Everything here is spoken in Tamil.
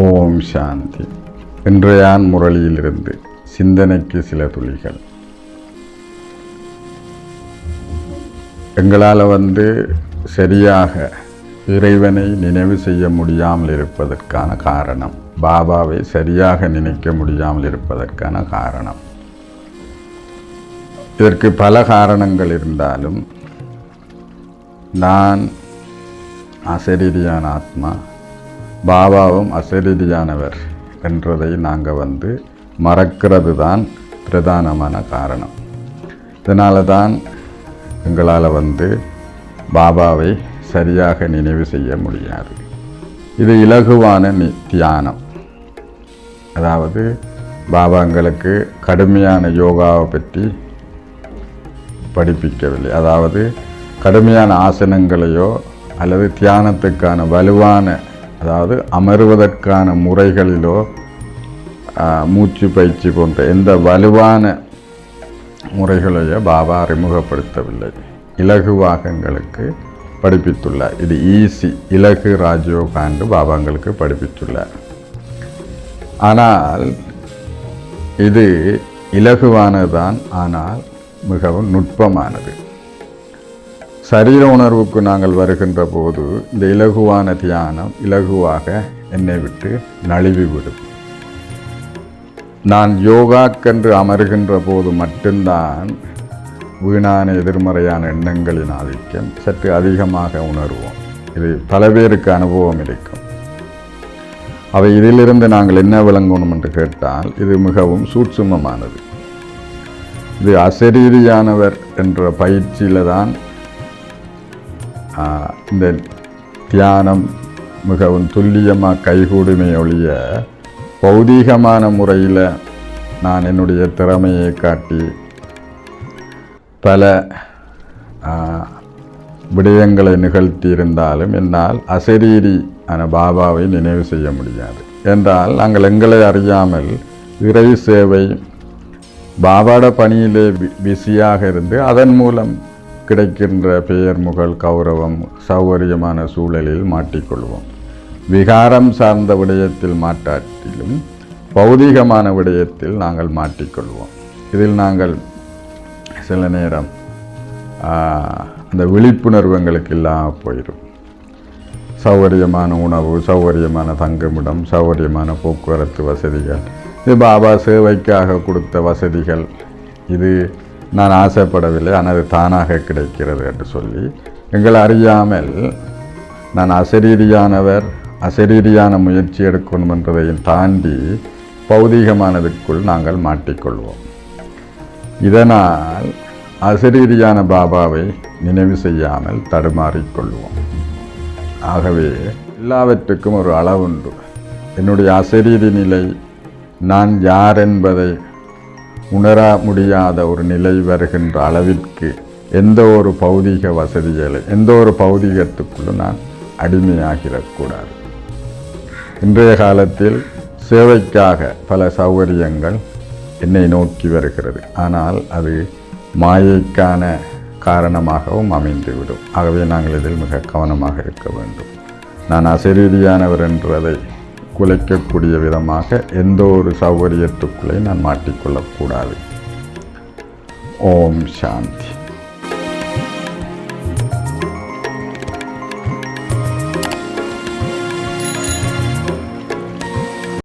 ஓம் சாந்தி. இன்றையான் முரளியிலிருந்து சிந்தனைக்கு சில துளிகள். எங்களால் வந்து சரியாக இறைவனை நினைவு செய்ய முடியாமல் இருப்பதற்கான காரணம். பாபாவை சரியாக நினைக்க முடியாமல் இருப்பதற்கான காரணம். இதற்கு பல காரணங்கள் இருந்தாலும் நான் அசரீரியான ஆத்மா பாபாவும் அசரீரியானவர் என்றதை நாங்கள் வந்து மறக்கிறது தான் பிரதானமான காரணம். இதனால தான் எங்களால் வந்து பாபாவை சரியாக நினைவு செய்ய முடியாது. இது இலகுவான நி தியானம். அதாவது பாபா எங்களுக்கு கடுமையான யோகாவை பற்றி படிப்பிக்கவில்லை. அதாவது கடுமையான ஆசனங்களையோ அல்லது தியானத்துக்கான வலுவான அதாவது அமருவதற்கான முறைகளிலோ மூச்சு பயிற்சி போன்ற எந்த வலுவான முறைகளையோ பாபா அறிமுகப்படுத்தவில்லை. இலகுவாக எங்களுக்கு படிப்பித்துள்ளார் இது ஈஸி இலகு ராஜயோகா என்று பாபா படிப்பித்துள்ளார் ஆனால் இது இலகுவானதுதான் ஆனால் மிகவும் நுட்பமானது. சரீர உணர்வுக்கு நாங்கள் வருகின்ற போது இந்த இலகுவான தியானம் இலகுவாக என்னை விட்டு நழுவி விடும் நான் யோகாக்கென்று அமர்கின்ற போது மட்டும்தான் வீணான எதிர்மறையான எண்ணங்களின் ஆதிக்கம் சற்று அதிகமாக உணர்வோம். இது பல பேருக்கு அனுபவம் இருக்கும். அவை இதிலிருந்து நாங்கள் என்ன விளங்கணும் என்று கேட்டால் இது மிகவும் சூட்சுமமானது. இது அசரீரியானவர் என்ற பயிற்சியில் தான் இந்த தியானம் மிகவும் துல்லியமாக கைகூடுமே ஒழிய பௌதீகமான முறையில் நான் என்னுடைய திறமையை காட்டி பல விடயங்களை நிகழ்த்தியிருந்தாலும் என்னால் அசரீரி ஆன பாபாவை நினைவு செய்ய முடியாது. என்றால் நாங்கள் எங்களை அறியாமல் இறை சேவை பாபாட பணியிலே பிஸியாக இருந்து அதன் மூலம் கிடைக்கின்ற பெயர் முகழ் கௌரவம் சௌகரியமான சூழலில் மாட்டிக்கொள்வோம். விகாரம் சார்ந்த விடயத்தில் மாட்டாட்டிலும் பௌதீகமான விடயத்தில் நாங்கள் மாட்டிக்கொள்வோம். இதில் நாங்கள் சில நேரம் அந்த விழிப்புணர்வு எங்களுக்கு இல்லாமல் போயிடும் சௌகரியமான உணவு சௌகரியமான தங்குமிடம் சௌகரியமான போக்குவரத்து வசதிகள். இது பாபா சேவைக்காக கொடுத்த வசதிகள். இது நான் ஆசைப்படவில்லை ஆனால் அது தானாக கிடைக்கிறது என்று சொல்லி எங்களை அறியாமல் நான் அசரீரியானவர் அசரீரியான முயற்சி எடுக்கணும் என்பதையும் தாண்டி பௌதீகமானதுக்குள் நாங்கள் மாட்டிக்கொள்வோம். இதனால் அசரீரியான பாபாவை நினைவு செய்யாமல் தடுமாறிக்கொள்வோம் ஆகவே எல்லாவற்றுக்கும் ஒரு அளவுண்டு. என்னுடைய அசரீரி நிலை நான் யார் என்பதை உணர முடியாத ஒரு நிலை வருகின்ற அளவிற்கு எந்த ஒரு பௌதீக வசதிகளை எந்த ஒரு பௌதிகத்துக்குள்ளும் நான் அடிமையாகிடக்கூடாது இன்றைய காலத்தில் சேவைக்காக பல சௌகரியங்கள் என்னை நோக்கி வருகிறது. ஆனால் அது மாயைக்கான காரணமாகவும் அமைந்துவிடும். ஆகவே நாங்கள் இதில் மிக கவனமாக இருக்க வேண்டும். நான் அசரீதியானவர் என்றதை குலைக்கக்கூடிய விதமாக எந்த ஒரு சௌகரியத்துக்குள்ளே நான் மாட்டிக்கொள்ளக்கூடாது. ஓம் சாந்தி.